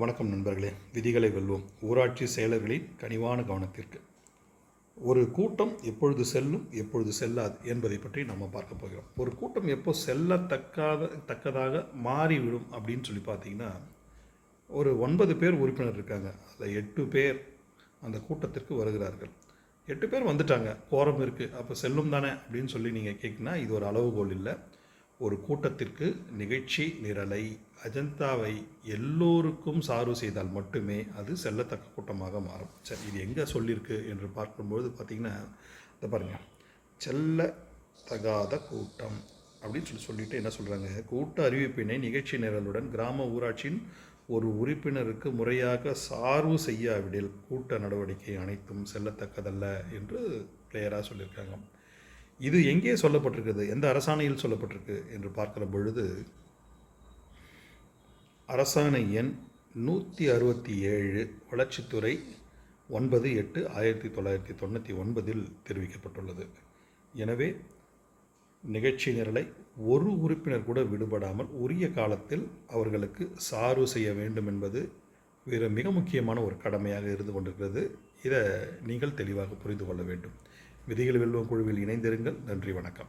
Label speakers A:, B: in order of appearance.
A: வணக்கம் நண்பர்களே. விதிகளை வெல்வோம். ஊராட்சி செயலர்களின் கனிவான கவனத்திற்கு. ஒரு கூட்டம் எப்பொழுது செல்லும் எப்பொழுது செல்லாது என்பதை பற்றி நம்ம பார்க்க போகிறோம். ஒரு கூட்டம் எப்போ செல்லத்தக்காத தக்கதாக மாறிவிடும் அப்படின்னு சொல்லி பார்த்தீங்கன்னா ஒரு ஒன்பது பேர் உறுப்பினர் இருக்காங்க. அதில் எட்டு பேர் அந்த கூட்டத்திற்கு வருகிறார்கள். எட்டு பேர் வந்துட்டாங்க. கோரம் இருக்குது அப்போ செல்லும் தானே அப்படின்னு சொல்லி நீங்கள் கேட்குனா இது ஒரு அளவுகோல் இல்லை. ஒரு கூட்டத்திற்கு நிகழ்ச்சி நிரலை அஜந்தாவை எல்லோருக்கும் சார்பு செய்தால் மட்டுமே அது செல்லத்தக்க கூட்டமாக மாறும். சரி இது எங்கே சொல்லியிருக்கு என்று பார்க்கும்பொழுது பார்த்திங்கன்னா இதை பாருங்கள் செல்ல தகாத கூட்டம் அப்படின்னு சொல்லி சொல்லிட்டு என்ன சொல்கிறாங்க கூட்ட அறிவிப்பினை நிகழ்ச்சி நிரலுடன் கிராம ஊராட்சியின் ஒரு உறுப்பினருக்கு முறையாக சார்பு செய்யாவிடில் கூட்ட நடவடிக்கை அனைத்தும் செல்லத்தக்கதல்ல என்று கிளியராக சொல்லியிருக்காங்க. இது எங்கே சொல்லப்பட்டிருக்கிறது? எந்த அரசாணையில் சொல்லப்பட்டிருக்கு? என்று பார்க்கிற பொழுது அரசாணை எண் நூற்றி அறுபத்தி ஏழு வளர்ச்சித்துறை ஒன்பது எட்டு ஆயிரத்தி தொள்ளாயிரத்தி தொண்ணூற்றி ஒன்பதில் தெரிவிக்கப்பட்டுள்ளது. எனவே நிகழ்ச்சி நிரலை ஒரு உறுப்பினர் கூட விடுபடாமல் உரிய காலத்தில் அவர்களுக்கு சார்வு செய்ய வேண்டும் என்பது வேறு மிக முக்கியமான ஒரு கடமையாக இருந்து கொண்டிருக்கிறது. இதை நீங்கள் தெளிவாக புரிந்து கொள்ள வேண்டும். விதிகள் வெல்லும் குழுவில் இணைந்திருங்கள். நன்றி வணக்கம்.